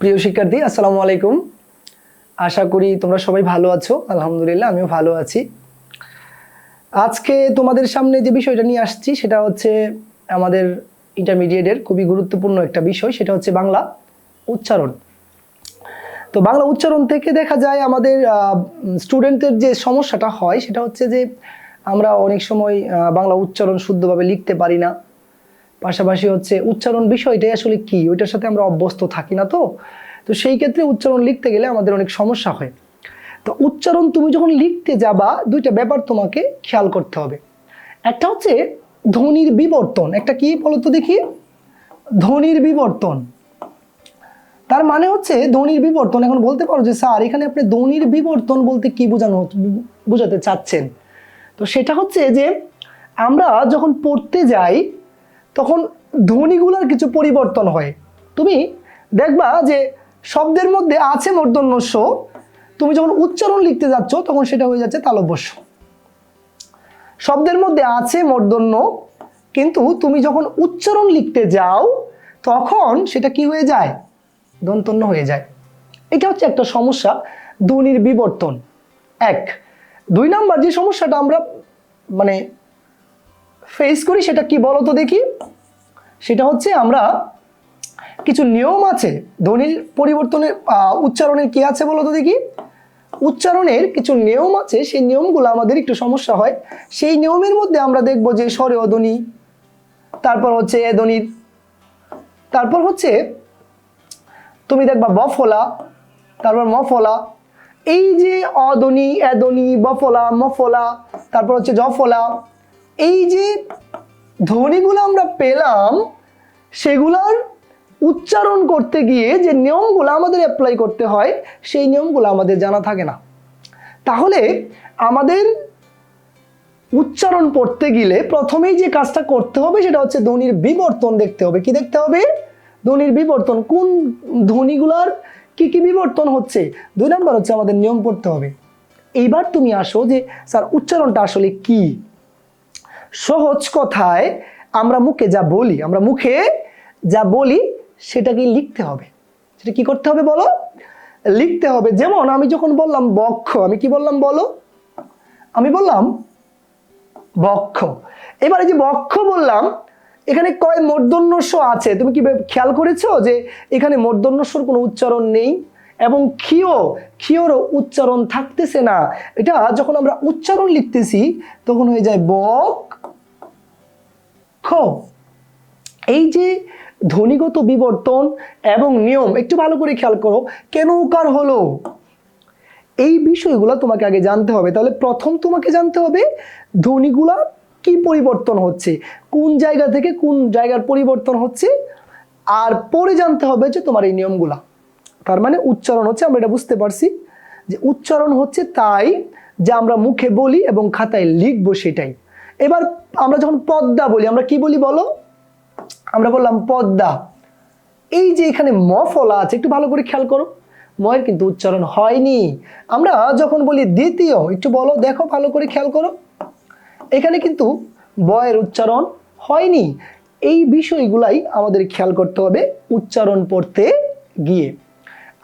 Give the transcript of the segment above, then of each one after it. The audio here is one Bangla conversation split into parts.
প্রিয় শিক্ষার্থী, আসসালামু আলাইকুম। আশা করি তোমরা সবাই ভালো আছো। আলহামদুলিল্লাহ, আমিও ভালো আছি। আজকে তোমাদের সামনে যে বিষয়টা নিয়ে আসছি, সেটা হচ্ছে আমাদের ইন্টারমিডিয়েটের খুবই গুরুত্বপূর্ণ একটা বিষয়, সেটা হচ্ছে বাংলা উচ্চারণ। তো বাংলা উচ্চারণ থেকে দেখা যায় আমাদের স্টুডেন্টদের যে সমস্যাটা হয়, সেটা হচ্ছে যে আমরা অনেক সময় বাংলা উচ্চারণ শুদ্ধভাবে লিখতে পারি না। পাশাপাশি হচ্ছে উচ্চারণ বিষয়টাই আসলে কি? ওইটার সাথে আমরা অভ্যস্ত থাকি না তো। তো সেই ক্ষেত্রে উচ্চারণ লিখতে গেলে আমাদের অনেক সমস্যা হয়। তো উচ্চারণ তুমি যখন লিখতে যাবা, দুইটা ব্যাপার তোমাকে খেয়াল করতে হবে। একটা হচ্ছে ধ্বনির বিবর্তন। একটা কি বলো তো দেখি? ধ্বনির বিবর্তন। তার মানে হচ্ছে ধ্বনির বিবর্তন। এখন বলতে পারো যে, স্যার, এখানে আপনি ধ্বনির বিবর্তন বলতে কি বোঝানো, বোঝাতে চাচ্ছেন? তো সেটা হচ্ছে যে, আমরা যখন পড়তে যাই তখন ধ্বনিগুলোর কিছু পরিবর্তন হয়। তুমি দেখবা যে শব্দের মধ্যে আছে মূর্ধন্যস্য তুমি যখন উচ্চারণ লিখতে যাচ্ছ, তখন সেটা হয়ে যাচ্ছে তালব্যস্য শব্দের মধ্যে আছে মূর্ধন্য কিন্তু তুমি যখন উচ্চারণ লিখতে যাও, তখন সেটা কি হয়ে যায়? দন্তন্য হয়ে যায়। এটা হচ্ছে একটা সমস্যা, ধ্বনির বিবর্তন। এক। দুই নাম্বার যে সমস্যাটা আমরা মানে ফেস করি, সেটা কি বলো তো দেখি? সেটা হচ্ছে আমরা কিছু নিয়ম আছে ধ্বনির পরিবর্তনের উচ্চারণের কি আছে বলো তো দেখি? উচ্চারণের কিছু নিয়ম আছে, সেই নিয়মগুলো আমাদের একটু সমস্যা হয়। সেই নিয়মের মধ্যে আমরা দেখব যে স্বরে অধ্বনি, তারপর হচ্ছে এ ধ্বনির, তারপর হচ্ছে তুমি দেখবা বফলা, তারপর মফলা। এই যে অধ্বনি এদনি বফলা, মফলা, তারপর হচ্ছে জফলা, এই যে ধ্বনিগুলো আমরা পেলাম, সেগুলার উচ্চারণ করতে গিয়ে যে নিয়মগুলো আমাদের অ্যাপ্লাই করতে হয়, সেই নিয়মগুলো আমাদের জানা থাকে না। তাহলে আমাদের উচ্চারণ পড়তে গেলে প্রথমেই যে কাজটা করতে হবে সেটা হচ্ছে ধ্বনির বিবর্তন দেখতে হবে। কি দেখতে হবে? ধ্বনির বিবর্তন। কোন ধ্বনিগুলোর কি কি বিবর্তন হচ্ছে? দুই নাম্বার হচ্ছে আমাদের নিয়ম পড়তে হবে। এইবার তুমি আসো যে, স্যার, উচ্চারণটা আসলে কি? সহজ কথায় আমরা মুখে যা বলি, আমরা মুখে যা বলি সেটাকে লিখতে হবে। সেটা কি করতে হবে বলো? লিখতে হবে। যেমন আমি যখন বললাম বক্ষ, আমি কি বললাম বলো? আমি বললাম বক্ষ। এবারে যে বক্ষ বললাম, এখানে কয় মূর্ধন্যস্ব আছে? তুমি কি খেয়াল করেছ যে এখানে মূর্ধন্যস্বর কোনো উচ্চারণ নেই? এবং ক্ষীয়, ক্ষীয়রও উচ্চারণ থাকতেছে না। এটা যখন আমরা উচ্চারণ লিখতেছি, তখন হয়ে যায় বক খ এই যে ধ্বনিগত বিবর্তন এবং নিয়ম, একটু ভালো করে খেয়াল করো, কেন উকার হলো? এই বিষয়গুলো তোমাকে আগে জানতে হবে। তাহলে প্রথম তোমাকে জানতে হবে ধ্বনিগুলা কি পরিবর্তন হচ্ছে, কোন জায়গা থেকে কোন জায়গার পরিবর্তন হচ্ছে, আর পরে জানতে হবে যে তোমার এই নিয়মগুলা। তার মানে উচ্চারণ হচ্ছে, আমরা এটা বুঝতে পারছি, যে উচ্চারণ হচ্ছে তাই যে আমরা মুখে বলি এবং খাতায় লিখব সেটাই। এবার আমরা যখন পদ্মা বলি, আমরা কি বলি বলো? আমরা বললাম পদ্মা। এই যে এখানে ম ফলা আছে, একটু ভালো করে খেয়াল করো। ময়ের কিন্তু উচ্চারণ হয়নি। আমরা যখন বলি দ্বিতীয়, একটু বলো, দেখো, ভালো করে খেয়াল করো। এখানে কিন্তু বয়ের উচ্চারণ হয়নি। এই বিষয়গুলাই আমাদের খেয়াল করতে হবে উচ্চারণ পড়তে গিয়ে।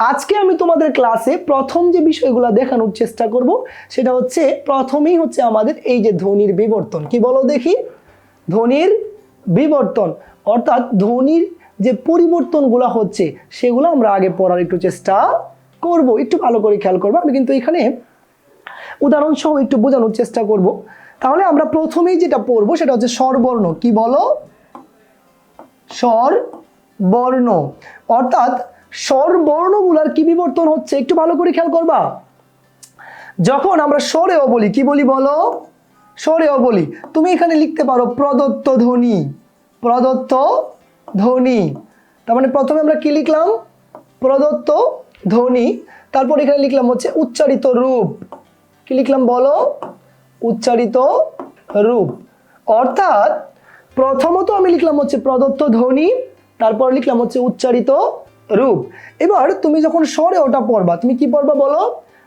আজকে আমি তোমাদের ক্লাসে প্রথম যে বিষয়গুলো দেখানোর চেষ্টা করব, সেটা হচ্ছে প্রথমেই হচ্ছে আমাদের এই যে ধ্বনির বিবর্তন। কি বলো দেখি? ধ্বনির বিবর্তন। অর্থাৎ ধ্বনির যে পরিবর্তনগুলো হচ্ছে, সেগুলো আমরা আগে পড়ার একটু চেষ্টা করব। একটু ভালো করে খেয়াল করব। আমি কিন্তু এখানে উদাহরণসহ একটু বোঝানোর চেষ্টা করব। তাহলে আমরা প্রথমেই যেটা পড়ব, সেটা হচ্ছে স্বরবর্ণ। কি বলো? স্বর বর্ণ অর্থাৎ স্বর বর্ণগুলার কি বিবর্তন হচ্ছে? একটু ভালো করে খেয়াল করবা। যখন আমরা স্বরেও বলি, কি বলি বলো? স্বরেও বলি। তুমি এখানে লিখতে পারো প্রদত্ত ধ্বনি। প্রদত্ত ধ্বনি। তার মানে প্রথমে আমরা কি লিখলাম? প্রদত্ত ধ্বনি। তারপর এখানে লিখলাম হচ্ছে উচ্চারিত রূপ। কি লিখলাম বলো? উচ্চারিত রূপ। অর্থাৎ প্রথমত আমি লিখলাম হচ্ছে প্রদত্ত ধ্বনি, তারপর লিখলাম হচ্ছে উচ্চারিত রূপ। এবার তুমি যখন স্বরে ওটা পড়বা, তুমি কি পড়বা বলো?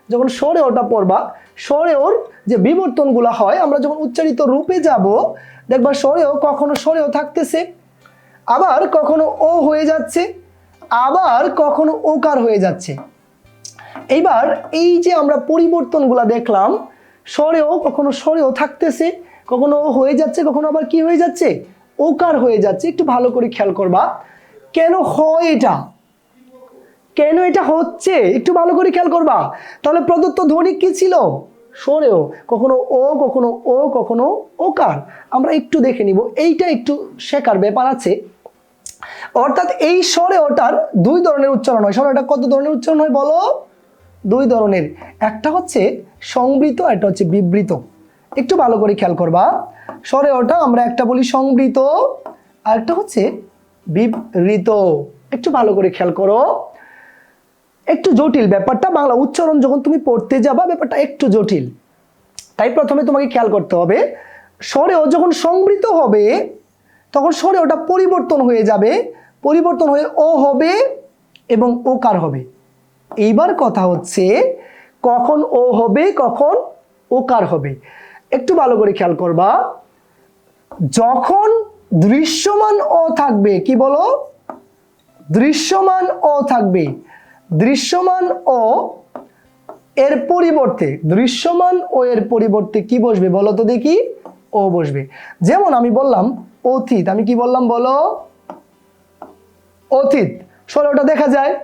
যখন স্বরে ওটা পড়বা স্বরে ওর যে বিবর্তনগুলো হয়, আমরা যখন উচ্চারিত রূপে যাব, দেখবা স্বরেও কখনো স্বরেও থাকতেছে, আবার কখনো ও হয়ে যাচ্ছে, আবার কখনো ওকার হয়ে যাচ্ছে। এইবার এই যে আমরা পরিবর্তনগুলা দেখলাম, স্বরেও কখনো স্বরেও থাকতেছে, কখনো ও হয়ে যাচ্ছে, কখনো আবার কি হয়ে যাচ্ছে? ওকার হয়ে যাচ্ছে। একটু ভালো করে খেয়াল করবা। কেন হয় এটা? কেন এটা হচ্ছে? একটু ভালো করে খেয়াল করবা। তাহলে প্রদত্ত ধ্বনি কি ছিল? সরেও কখনো ও কখনো ও, কখনো ওকার। আমরা একটু দেখে নিব। এইটা একটু শেখার ব্যাপার আছে। অর্থাৎ এই স্বরে ওটার দুই ধরনের উচ্চারণ হয়। স্বরে ওটা কত ধরনের উচ্চারণ হয় বলো? দুই ধরনের। একটা হচ্ছে সংবৃত একটা হচ্ছে বিবৃত। একটু ভালো করে খেয়াল করবা। স্বরে ওটা আমরা একটা বলি সংবৃত, আর একটা হচ্ছে বিবৃত। একটু ভালো করে খেয়াল করো। একটু জটিল ব্যাপারটা, বাংলা উচ্চারণ যখন তুমি পড়তে যাবা, ব্যাপারটা একটু জটিল। তাই প্রথমে তোমাকে খেয়াল করতে হবে, স্বরেও যখন সংবৃত হবে, তখন স্বরে ওটা পরিবর্তন হয়ে যাবে, পরিবর্তন হয়ে ও হবে এবং ওকার হবে। এইবার কথা হচ্ছে, কখন ও হবে, কখন ওকার হবে। একটু ভালো করে খেয়াল করবা, যখন দৃশ্যমান ও থাকবে, কি বলো? দৃশ্যমান ও থাকবে। দৃশ্যমান ও এর পরিবর্তে, দৃশ্যমান ও এর পরিবর্তে কি বসবে? বলো তো দেখি, ও বসবে। যেমন আমি বললাম, অতীত। আমি কি বললাম বলো? অতীত। সরে ওটা দেখা যায়।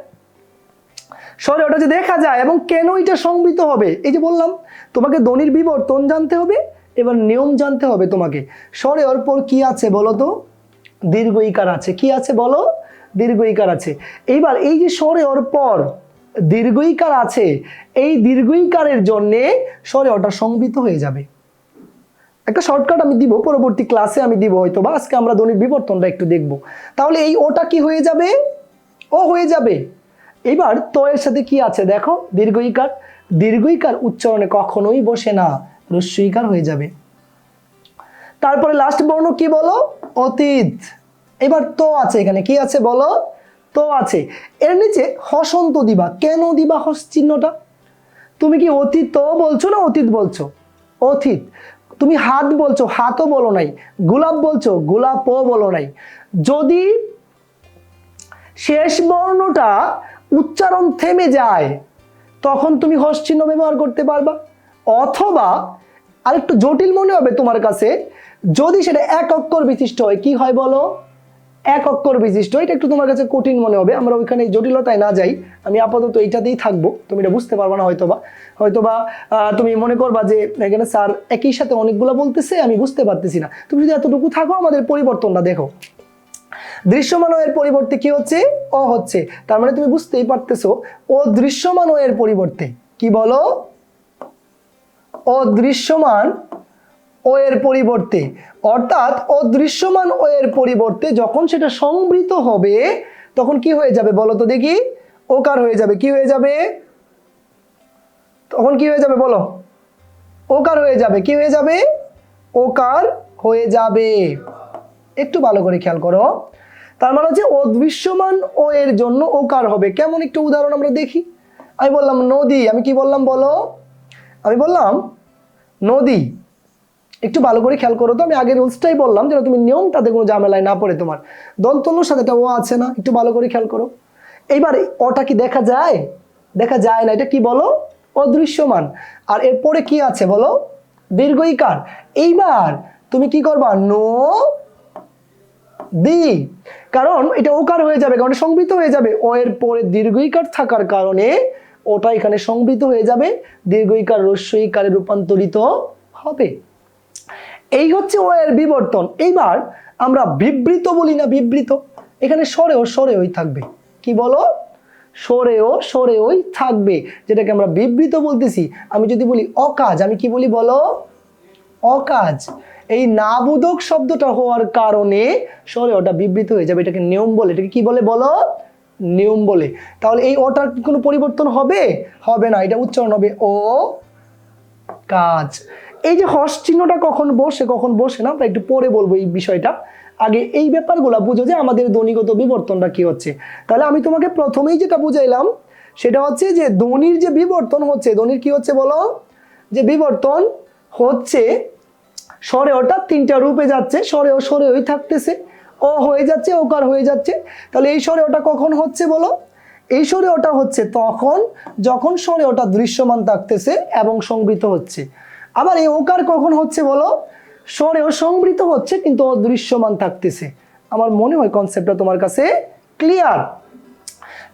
সরে ওটা যে দেখা যায় এবং কেন এটা সংবৃত হবে? এই যে বললাম, তোমাকে ধ্বনির বিবর্তন জানতে হবে, এবার নিয়ম জানতে হবে তোমাকে। স্বরে ওর পর কি আছে বলো তো? দীর্ঘ ইকার আছে। কি আছে বলো? দীর্ঘ ইকার আছে। এইবার এই যে স্বরে ওর পর দীর্ঘ ইকার আছে, এই দীর্ঘ ইকারের জন্যে স্বরে ওটা সংবিত হয়ে যাবে। একটা শর্টকাট আমি দিব, পরবর্তী ক্লাসে আমি দিব হয়তো বা আজকে আমরা ধ্বনির বিবর্তনটা একটু দেখব। তাহলে এই ওটা কি হয়ে যাবে? ও হয়ে যাবে। এবার ত এর সাথে কি আছে দেখো দীর্ঘ ইকার দীর্ঘ ইকার উচ্চারণে কখনোই বসে না হ্রস্ব ইকার হয়ে যাবে। তারপরে লাস্ট বর্ণ কি বলো? অতীত। এবার তো আছে এখানে, কি আছে বলো? তো আছে। এর নিচে হসন্ত দিবা। কেন দিবা হস চিহ্নটা? তুমি কি অতীত তো বলছো না অতীত বলছো? অতীত। তুমি হাত বলছো, হাতও বলো নাই। গোলাপ বলছো, গোলাপও বলো নাই। যদি শেষ বর্ণটা উচ্চারণ থেমে যায়, তখন তুমি হস চিহ্ন ব্যবহার করতে পারবা। অথবা আরেকটু জটিল মনে হবে তোমার কাছে, যদি সেটা এক অক্ষর বিশিষ্ট হয়, কি হয় বলো? এক অক্ষর বিশিষ্ট, এটা একটু তোমার কাছে কঠিন মনে হবে, আমরা ওইখানে জটিলতায় না যাই, আমি আপাতত এইটাতেই থাকব, তুমি এটা বুঝতে পারবে না হয়তোবা। হয়তোবা তুমি মনে করবা যে এখানে স্যার একই সাথে অনেকগুলো বলতেছে, আমি বুঝতে পারতেছি না। তুমি যদি এতটুকু থাকো, আমাদের পরিবর্তনটা দেখো। দৃশ্যমান এর পরিবর্তে কি হচ্ছে? অ হচ্ছে। তার মানে তুমি বুঝতেই পারতেছো, ও দৃশ্যমান এর পরিবর্তে, কি বলো? অদৃশ্যমান ও এর পরিবর্তে। অর্থাৎ অদৃশ্যমান ও এর পরিবর্তে যখন সেটা সংবৃত হবে, তখন কি হয়ে যাবে বলো তো দেখি? ওকার হয়ে যাবে। কি হয়ে যাবে? তখন কি হয়ে যাবে বলো? ওকার হয়ে যাবে। কি হয়ে যাবে? ওকার হয়ে যাবে। একটু ভালো করে খেয়াল করো। তার মানে হচ্ছে অদৃশ্যমান ও এর জন্য ওকার হবে। কেমন একটু উদাহরণ আমরা দেখি। আমি বললাম নদী। আমি কি বললাম বলো? আমি বললাম নদী। একটু ভালো করে খেয়াল করো তো, আমি আগের রুলসটাই বললাম যেন তুমি নিয়মটাতে কোনো ঝামেলায় না পড়ে তোমার। দন্তন্যর সাথে একটা ও আছে না, একটু ভালো করে খেয়াল করো। এইবার ওটা কি দেখা যায়? দেখা যায় না, এটা কি বলো? অদৃশ্যমান। আর এরপরে কি আছে বলো? দীর্ঘ ইকার এইবার তুমি কি করবা? নো দি। কারণ এটা ওকার হয়ে যাবে, কারণ সংবৃত হয়ে যাবে। ও এর পরে দীর্ঘইকার থাকার কারণে ওটা এখানে সংবৃত হয়ে যাবে, দীর্ঘইকার, রস্যইকারে রূপান্তরিত হবে। এই হচ্ছে ও এর বিবর্তন। এইবার আমরা বিবৃত বলি না বিবৃত। এখানে সরেও সরেওই থাকবে। কি বলো? সরেও সরেওই থাকবে। যেটাকে আমরা বিবৃত বলতেছি। আমি যদি বলি অকাজ, আমি কি বলি বলো? অকাজ। এই নাবোধক শব্দটা হওয়ার কারণে সরে ওটা বিবৃত হয়ে যাবে। এটাকে নিয়ম বলে। এটাকে কি বলে বলো? নিয়ম বলে। তাহলে এই ওটার কোনো পরিবর্তন হবে? হবে না। এটা উচ্চারণ হবে ও কাজ। এই যে হস চিহ্নটা কখন বসে কখন বসে না একটু পরে বলব এই বিষয়টা। আগে এই ব্যাপারগুলো বুঝো যে আমাদের ধ্বনিগত বিবর্তনটা কি হচ্ছে। তাহলে আমি তোমাকে প্রথমেই যেটা বুঝাইলাম, সেটা হচ্ছে যে ধ্বনির যে বিবর্তন হচ্ছে, ধ্বনির কি হচ্ছে বলো? যে বিবর্তন হচ্ছে, স্বরে অর্থাৎ তিনটা রূপে যাচ্ছে, স্বরে ও স্বরে ওই থাকতেছে ও হয়ে যাচ্ছে ওকার হয়ে যাচ্ছে। তাহলে এই স্বরে ওটা কখন হচ্ছে বলো? এই স্বরে ওটা হচ্ছে তখন, যখন স্বরে ওটা দৃশ্যমান থাকতেছে এবং সংবৃত হচ্ছে। আবার এই ওকার কখন হচ্ছে বলো? স্বরেও সংবৃত হচ্ছে, কিন্তু অদৃশ্যমান থাকতেছে। আমার মনে হয় কনসেপ্টটা তোমার কাছে ক্লিয়ার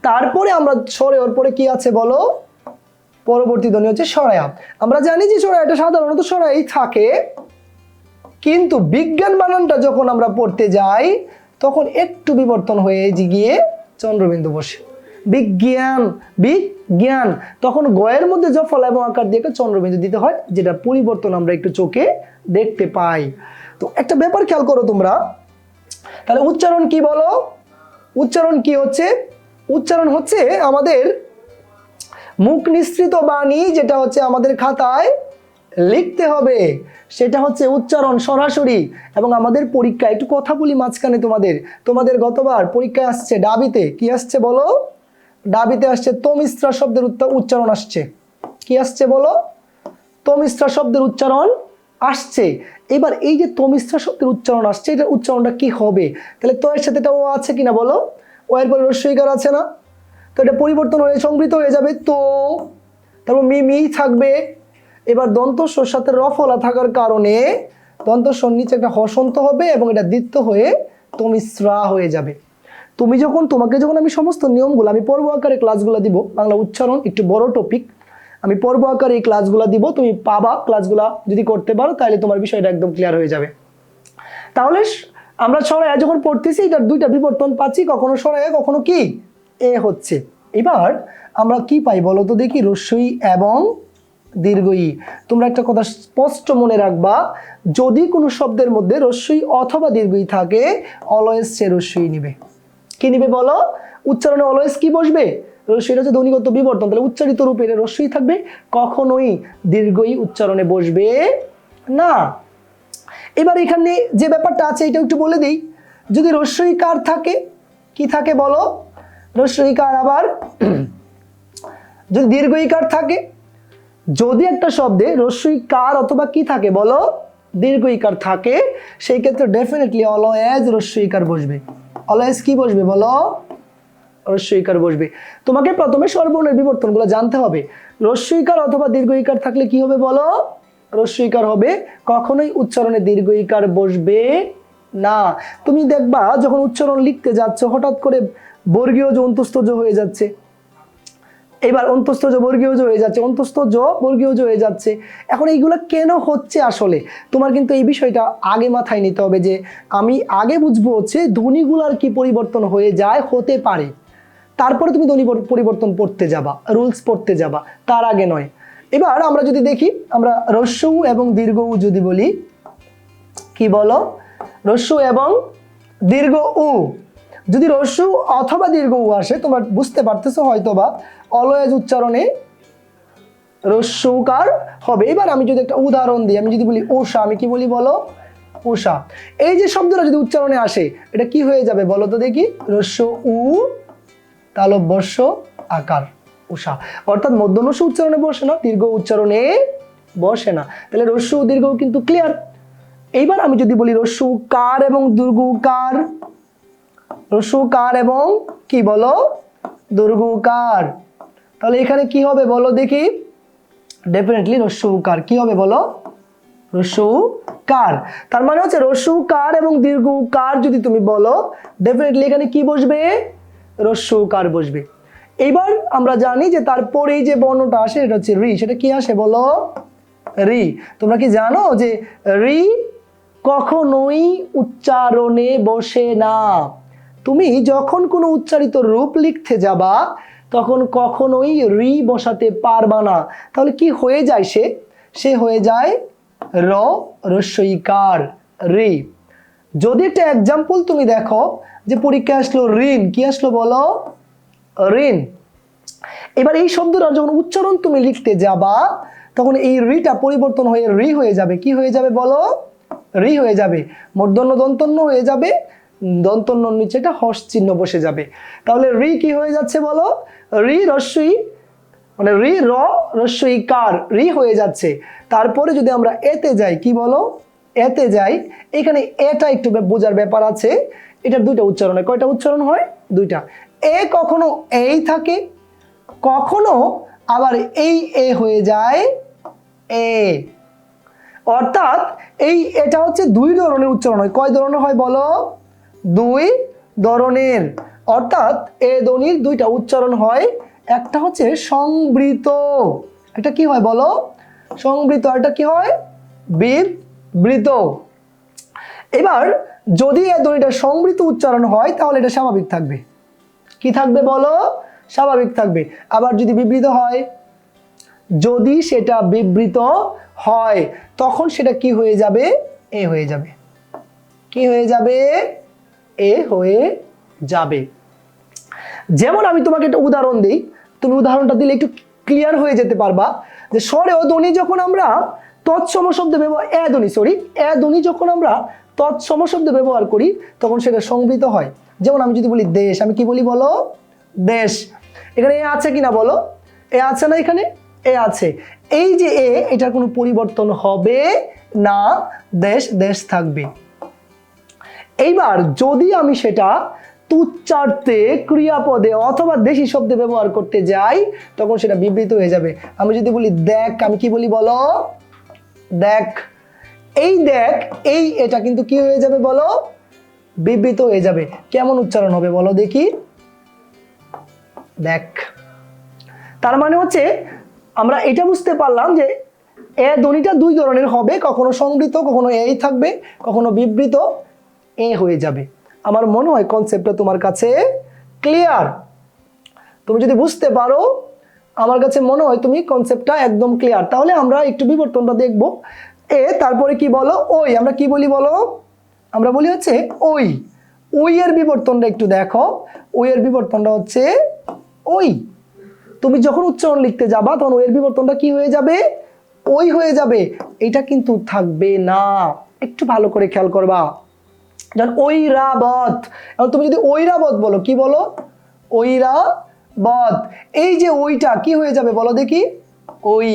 তারপরে আমরা স্বরে ওর পরে কি আছে বলো? পরবর্তী ধ্বনি হচ্ছে সরায়া আমরা জানি যে সরায়াটা সাধারণত সরাই থাকে, কিন্তু বিজ্ঞান বানানটা যখন আমরা পড়তে যাই, তখন একটু বিবর্তন হয়ে গিয়ে চন্দ্রবিন্দু বসে। বিজ্ঞান বিজ্ঞান। তখন গয়ের মধ্যে জফল এবং আকার দিয়ে একটা চন্দ্রবিন্দু দিতে হয় যেটা পরিবর্তন আমরা একটু চোখে দেখতে পাই। তো একটা ব্যাপার খেয়াল করো তোমরা। তাহলে উচ্চারণ কি বলো? উচ্চারণ কি হচ্ছে? উচ্চারণ হচ্ছে আমাদের মুখ নিঃসৃত বাণী, যেটা হচ্ছে আমাদের খাতায় লিখতে হবে। সেটা হচ্ছে উচ্চারণ সরাসরি এবং আমাদের পরীক্ষা একটু কথা বলি মাঝখানে তোমাদের। তোমাদের গতবার পরীক্ষায় আসছে ডাবিতে, কি আসছে বলো? ডাবিতে আসছে, তমিস্ত্রা শব্দের উচ্চারণ আসছে। কি আসছে বলো? তমিস্ত্রা শব্দের উচ্চারণ আসছে। এবার এই যে তমিস্ত্রা শব্দের উচ্চারণ আসছে, এটার উচ্চারণটা কি হবে? তাহলে তো এর সাথে এটা ও আছে কিনা বলো? ও এর পরে রস্বইকার আছে না? তো এটা পরিবর্তন হয়ে সংবৃত হয়ে যাবে তো। তারপর মি মি থাকবে। এবার দন্তস্বর সাথে রফলা থাকার কারণে দন্তস্বর নিচে একটা হসন্ত হবে এবং এটা দ্বিত্ব হয়ে তমিশ্রা হয়ে যাবে। তুমি যখন, তোমাকে যখন আমি সমস্ত নিয়মগুলো, আমি পর্ব আকারে ক্লাসগুলো দিব, বাংলা উচ্চারণ একটু বড় টপিক আমি পর্ব আকারে এই ক্লাসগুলো দিব, তুমি পাবা ক্লাসগুলো যদি করতে পারো, তাহলে তোমার বিষয়টা একদম ক্লিয়ার হয়ে যাবে। তাহলে আমরা সরাইয়া যখন পড়তেছি, এটার দুইটা বিবর্তন পাচ্ছি, কখনো সরাইয়া, কখনো কি? এ হচ্ছে। এবার আমরা কি পাই বলো তো দেখি রস্যই এবং দীর্ঘই। তোমরা একটা কথা স্পষ্ট মনে রাখবা, যদি কোনো শব্দের মধ্যে রস্যই অথবা দীর্ঘই থাকে অলয়েস সে রস্যই নিবে। কি নিবে বলো? উচ্চারণে অলওয়েজ কি বসবে? রস্যইটা হচ্ছে ধ্বনিগত বিবর্তন। তাহলে উচ্চারিত রূপে এটা রস্যই থাকবে, কখনোই দীর্ঘই উচ্চারণে বসবে না। এবার এখানে যে ব্যাপারটা আছে এটা একটু বলে দিই। যদি রস্যইকার থাকে, কি থাকে বলো? রস্যইকার আবার যদি দীর্ঘইকার থাকে, যদি একটা শব্দে রস্যইকার অথবা কি থাকে বলো? দীর্ঘইকার থাকে, সেই ক্ষেত্রে ডেফিনেটলি অলওয়েজ রস্যইকার বসবে। অলওয়েজ কি বসবে বলো? রস্যইকার বসবে। তোমাকে প্রথমে সর্বর্ণের বিবর্তনগুলো জানতে হবে। রস্যইকার অথবা দীর্ঘইকার থাকলে কি হবে বলো? রস্যইকার হবে, কখনোই উচ্চারণে দীর্ঘইকার বসবে না। তুমি দেখবা, যখন উচ্চারণ লিখতে যাচ্ছ, হঠাৎ করে বর্গীয় যে অন্তস্তজ হয়ে যাচ্ছে। এবার অন্তস্থজ বর্গীয়জ হয়ে যাচ্ছে অন্তস্থজ বর্গীয়জ হয়ে যাচ্ছে। এখন এইগুলো কেন হচ্ছে আসলে? তোমার কিন্তু এই বিষয়টা আগে মাথায় নিতে হবে যে আমি আগে বুঝব হচ্ছে ধ্বনিগুলার কি পরিবর্তন হয়ে যায়, হতে পারে। তারপরে তুমি ধ্বনি পরিবর্তন পড়তে যাবা, রুলস পড়তে যাবা, তার আগে নয়। এবার আমরা যদি দেখি, আমরা রস্যউ এবং দীর্ঘ উ যদি বলি, কি বলো? রস্যু এবং দীর্ঘ উ যদি রস্যু অথবা দীর্ঘ উ আসে, তোমরা বুঝতে পারতেছো হয়তো বা অলয়েজ উচ্চারণে রস্যুকার হবে। এবার আমি যদি একটা উদাহরণ দিই, আমি যদি বলি উষা আমি কি বলি বলো? উষা এই যে শব্দটা যদি উচ্চারণে আসে, এটা কি হয়ে যাবে বলো তো দেখি? রস্য উ তালব্যস্য আকার উষা অর্থাৎ মধ্যনস্য উচ্চারণে বসে না, দীর্ঘ উচ্চারণে বসে না। তাহলে রস্য দীর্ঘ কিন্তু ক্লিয়ার এইবার আমি যদি বলি রস্য কার এবং দুর্গ কার রস্য কার এবং কি বলো? দুর্গ কার তাহলে এখানে কি হবে বলো দেখি? ডেফিনেটলি রস্য কার কি হবে বলো? রস্য কার তার মানে হচ্ছে রস্য কার এবং দীর্ঘ কার যদি তুমি বলো ডেফিনেটলি এখানে কি বসবে? রস্য কার বসবে। এইবার আমরা জানি যে তারপরেই যে বর্ণটা আসে, এটা হচ্ছে রি। সেটা কি আসে বলো? রি। তোমরা কি জানো যে রি কখনোই উচ্চারণে বসে না? তুমি যখন কোনো উচ্চারিত রূপ লিখতে যাবা, তখন কখনোই রি বসাতে পারবা না। তাহলে কি হয়ে যায় সে? সে হয়ে যায় র রস্বইকার, রি। যদি একটা এক্সাম্পল তুমি দেখো, যে পরীক্ষায় আসলো ঋণ, কি আসলো বলো? ঋণ। এবার এই শব্দটা যখন উচ্চারণ তুমি লিখতে যাবা, তখন এই রিটা পরিবর্তন হয়ে রি হয়ে যাবে। কি হয়ে যাবে বলো? রি হয়ে যাবে। মূর্ধন্য দন্তন্য হয়ে যাবে। দন্তন্যর নিচে একটা হর্ষ চিহ্ন বসে যাবে। তাহলে রি কি হয়ে যাচ্ছে বলো? রি রস্যই মানে রি র রস্যই কার, রি হয়ে যাচ্ছে। তারপরে যদি আমরা এতে যাই, কি বলো? এতে যাই, এখানে এটা একটু বোঝার ব্যাপার আছে। এটার দুইটা উচ্চারণ হয় কয়টা উচ্চারণ হয়? দুইটা। এ কখনো এই থাকে, কখনো আবার এই এ হয়ে যায় এ। অর্থাৎ এই এটা হচ্ছে দুই ধরনের উচ্চারণ হয়। কয় ধরনের হয় বলো? দুই ধরনের। অর্থাৎ এ ধ্বনির দুইটা উচ্চারণ হয়। একটা হচ্ছে সংবৃত। এটা কি হয় বলো? সংবৃত এটা কি হয়? বিবৃত। এবার যদি এ ধ্বনিটা সংবৃত উচ্চারণ হয়, তাহলে এটা স্বাভাবিক থাকবে। কি থাকবে বলো? স্বাভাবিক থাকবে। আবার যদি বিবৃত হয়, যদি সেটা বিবৃত হয়, তখন সেটা কি হয়ে যাবে? এ হয়ে যাবে। কি হয়ে যাবে? এ হয়ে যাবে। যেমন আমি তোমাকে একটা উদাহরণ দিই, তুমি উদাহরণটা দিলে একটু ক্লিয়ার হয়ে যেতে পারবা যে স্বরে ও ধ্বনি যখন আমরা তৎসম শব্দ ব্যবহার, এ ধ্বনি সরি এ ধ্বনি যখন আমরা তৎসম শব্দ ব্যবহার করি, তখন সেটা সংবৃত হয়। যেমন আমি যদি বলি দেশ, আমি কি বলি বলো? দেশ। এখানে এ আছে কিনা বলো? এ আছে না এখানে? এ আছে। এই যে এ, এটার কোনো পরিবর্তন হবে না। দেশ দেশ থাকবে। এইবার যদি আমি সেটা তুচ্চার্থে ক্রিয়াপদে অথবা দেশি শব্দে ব্যবহার করতে যাই, তখন সেটা বিবৃত হয়ে যাবে। আমি যদি বলি দেখ, আমি কি বলি বলো? দেখ। এই দেখ, এই এটা কিন্তু কি হয়ে যাবে বলো? বিবৃত হয়ে যাবে। কেমন উচ্চারণ হবে বলো দেখি? দেখ। তার মানে হচ্ছে, আমরা এটা বুঝতে পারলাম যে এ ধ্বনিটা দুই ধরনের হবে, কখনো সংবৃত কখনো এই থাকবে, কখনো বিবৃত। এ হয়ে যাবে। আমার মনে হয় কনসেপ্টটা তোমার কাছে ক্লিয়ার তুমি যদি বুঝতে পারো, আমার কাছে মনে হয় তুমি কনসেপ্টটা একদম ক্লিয়ার তাহলে আমরা একটু বিবর্তনটা দেখব। এ, তারপরে কি বলো? ওই, আমরা কি বলি বলো? আমরা বলি হচ্ছে ওই। ওই এর বিবর্তনটা একটু দেখো। ওই এর বিবর্তনটা হচ্ছে ওই। তুমি যখন উচ্চারণ লিখতে যাবা, তখন ওই এর বিবর্তনটা কি হয়ে যাবে? ওই হয়ে যাবে। এটা কিন্তু থাকবে না। একটু ভালো করে খেয়াল করবা। যেমন ঐরাবত। এখন তুমি যদি ঐরাবত বলো, কি বলো? ঐরাবত। এই যে ওইটা কি হয়ে যাবে বলো দেখি? ওই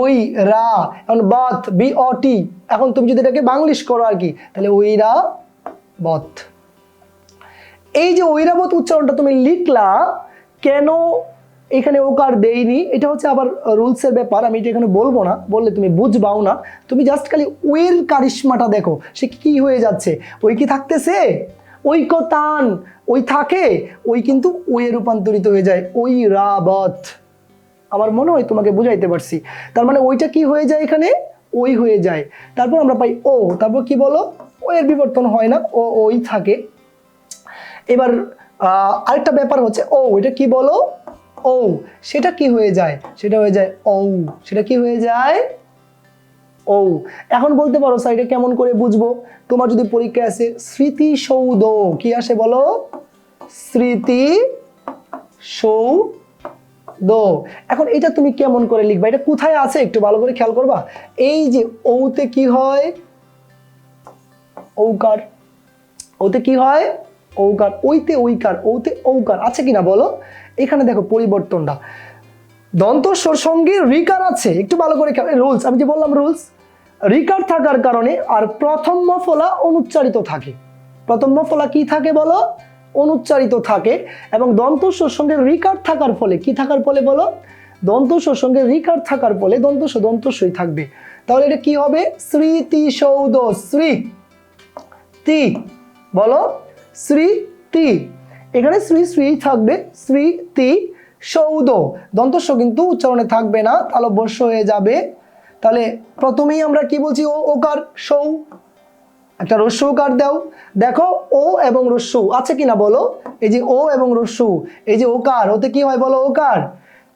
ওই রা এখন বথ বি অ টি এখন তুমি যদি এটাকে বাংলিশ করো আর কি, তাহলে ওইরা বথ এই যে ঐরাবত উচ্চারণটা তুমি লিখলা, কেন এখানে ওকার দেইনি এটা হচ্ছে আবার রুলসের ব্যাপার, আমি এটা এখানে বলব না, বললে তুমি বুঝবাও না। তুমি জাস্ট খালি ওয়ের কারিশ্মাটা দেখো, সে কি হয়ে যাচ্ছে? ওই কি থাকতেছে? ঐকতান, ওই থাকে, ওই কিন্তু ওয়ে রূপান্তরিত হয়ে যায়, ওই রাবত। আমার মনে হয় তোমাকে বুঝাইতে পারছি। তার মানে ওইটা কি হয়ে যায় এখানে? ওই হয়ে যায়। তারপর আমরা পাই ও, তারপর কি বলো? ও এর বিবর্তন হয় না, ও ওই থাকে। এবার আরেকটা ব্যাপার হচ্ছে, ও, ওইটা কি বলো? ও সেটা কি হয়ে যায়? সেটা হয়ে যায় ও সেটা কি হয়ে যায়? ও এখন বলতে পারো স্যার এটা কেমন করে বুঝব? তোমার যদি পরীক্ষায় আসে স্মৃতিসৌধ, কি আসে বলো? স্মৃতি সৌ দো এখন এটা তুমি কেমন করে লিখবা? এটা কোথায় আছে? একটু ভালো করে খেয়াল করবা? এই যে ওতে কি হয়? ঔকার। ওতে কি হয়? ঔকার। ওইতে ঐকার ওতে ঔকার। আছে কিনা বলো? এখানে দেখো পরিবর্তনটা। দন্তস্বর সঙ্গে রিকার আছে, একটু ভালো করে রুলস আমি যে বললাম রুলস রিকার থাকার কারণে আর প্রথম মফলা অনুচ্চারিত থাকে। প্রথম মফলা কি থাকে বলো? অনুচ্চারিত থাকে এবং দন্তস্বর সঙ্গে রিকার থাকার ফলে কি থাকার ফলে বলো? দন্তস্বর সঙ্গে রিকার থাকার ফলে দন্তস্ব দন্তস্বই থাকবে। তাহলে এটা কি হবে? স্মৃতিসৌধ শ্রী তি। বলো? স্মৃতি। এখানে শ্রী শ্রী থাকবে স্মৃতি সৌধ দন্তস্ব কিন্তু উচ্চারণে থাকবে না বর্ষ হয়ে যাবে। তাহলে প্রথমেই আমরা কি বলছি? ও ওকার সৌ। একটা রস্য ওকার দাও। দেখো, ও এবং রস্যু আছে কিনা বলো? এই যে ও এবং রস্যু, এই যে ওকার, ওতে কি হয় বলো? ওকার।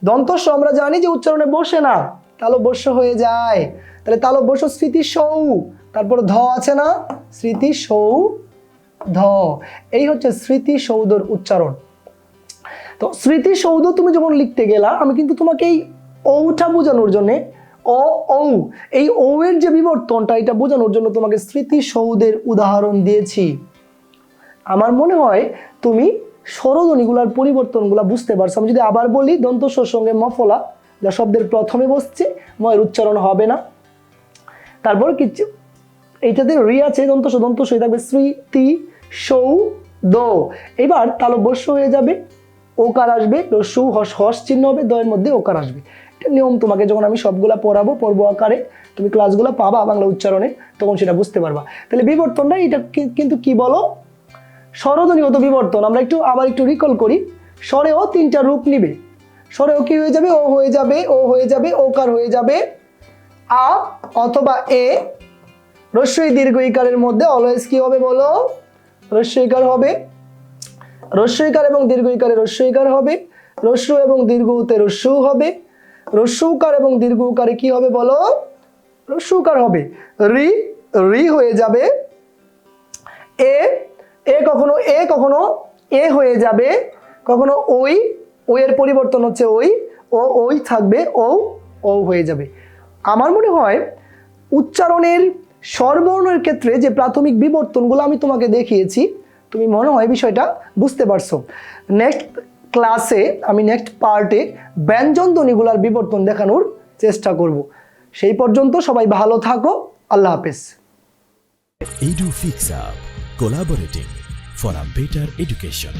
দন্তস্ব আমরা জানি যে উচ্চারণে বসে না তালো বর্ষ হয়ে যায়। তাহলে তালো বর্ষ স্মৃতি সৌ। তারপর ধ আছে না? স্মৃতি সৌ। ধ, এই হচ্ছে স্মৃতিসৌধর উচ্চারণ। তো স্মৃতিসৌধ তুমি যখন লিখতে গেলা, আমি কিন্তু তোমাকে এই ঔটা বোঝানোর জন্যে, অ, ঔ, এই ঔ এর যে বিবর্তনটা, এটা বোঝানোর জন্য তোমাকে স্মৃতিসৌধের উদাহরণ দিয়েছি। আমার মনে হয় তুমি স্বরধ্বনিগুলার পরিবর্তনগুলো বুঝতে পারছ। আমি যদি আবার বলি, দন্তস্বর সঙ্গে মফলা যা শব্দের প্রথমে বসছে ময়ের উচ্চারণ হবে না। তারপর কিছু এইটাতে রি আছে দন্ত স দন্ত সই থাকবে শ্রী সৌ দো এবার তালব্যস্য হয়ে যাবে, ওকার আসবে রস্যু হস হস চিহ্ন হবে দয়ের মধ্যে ওকার আসবে। এটা নিয়ম তোমাকে যখন আমি সবগুলা পড়াবো পর্ব আকারে, তুমি ক্লাসগুলো পাবা বাংলা উচ্চারণে, তখন সেটা বুঝতে পারবা। তাহলে বিবর্তনটা এটা কিন্তু কি বলো? স্বরধ্বনিগত বিবর্তন, আমরা একটু, আবার একটু রিকল করি। স্বরেও তিনটা রূপ নিবে। স্বরেও কি হয়ে যাবে? ও হয়ে যাবে, ও হয়ে যাবে, ওকার হয়ে যাবে। আ অথবা এ, রস্যই দীর্ঘ ইকারের মধ্যে অলওয়েজ কি হবে বলো? রস্যইকার হবে। রস্যইকার এবং দীর্ঘ ইকারে রস্যইকার হবে। রস্য এবং দীর্ঘ উতে রস্যু হবে। রস্যউকার এবং দীর্ঘ উকারে কি হবে বলো? রস্যউকার হবে। রি রি হয়ে যাবে। এ এ কখনো এ কখনো, এ হয়ে যাবে। কখনো ওই ওই এর পরিবর্তন হচ্ছে ওই ও ওই থাকবে ও ও হয়ে যাবে। আমার মনে হয় উচ্চারণের স্বরবর্ণের ক্ষেত্রে যে প্রাথমিক বিবর্তনগুলো আমি তোমাকে দেখিয়েছি তুমি মনে হয় বিষয়টা বুঝতে পারছ। নেক্সট ক্লাসে আমি নেক্সট পার্টে ব্যঞ্জন ধ্বনিগুলার বিবর্তন দেখানোর চেষ্টা করব। সেই পর্যন্ত সবাই ভালো থাকো আল্লাহ হাফেজ। Edu Fix Up, collaborating for a better education.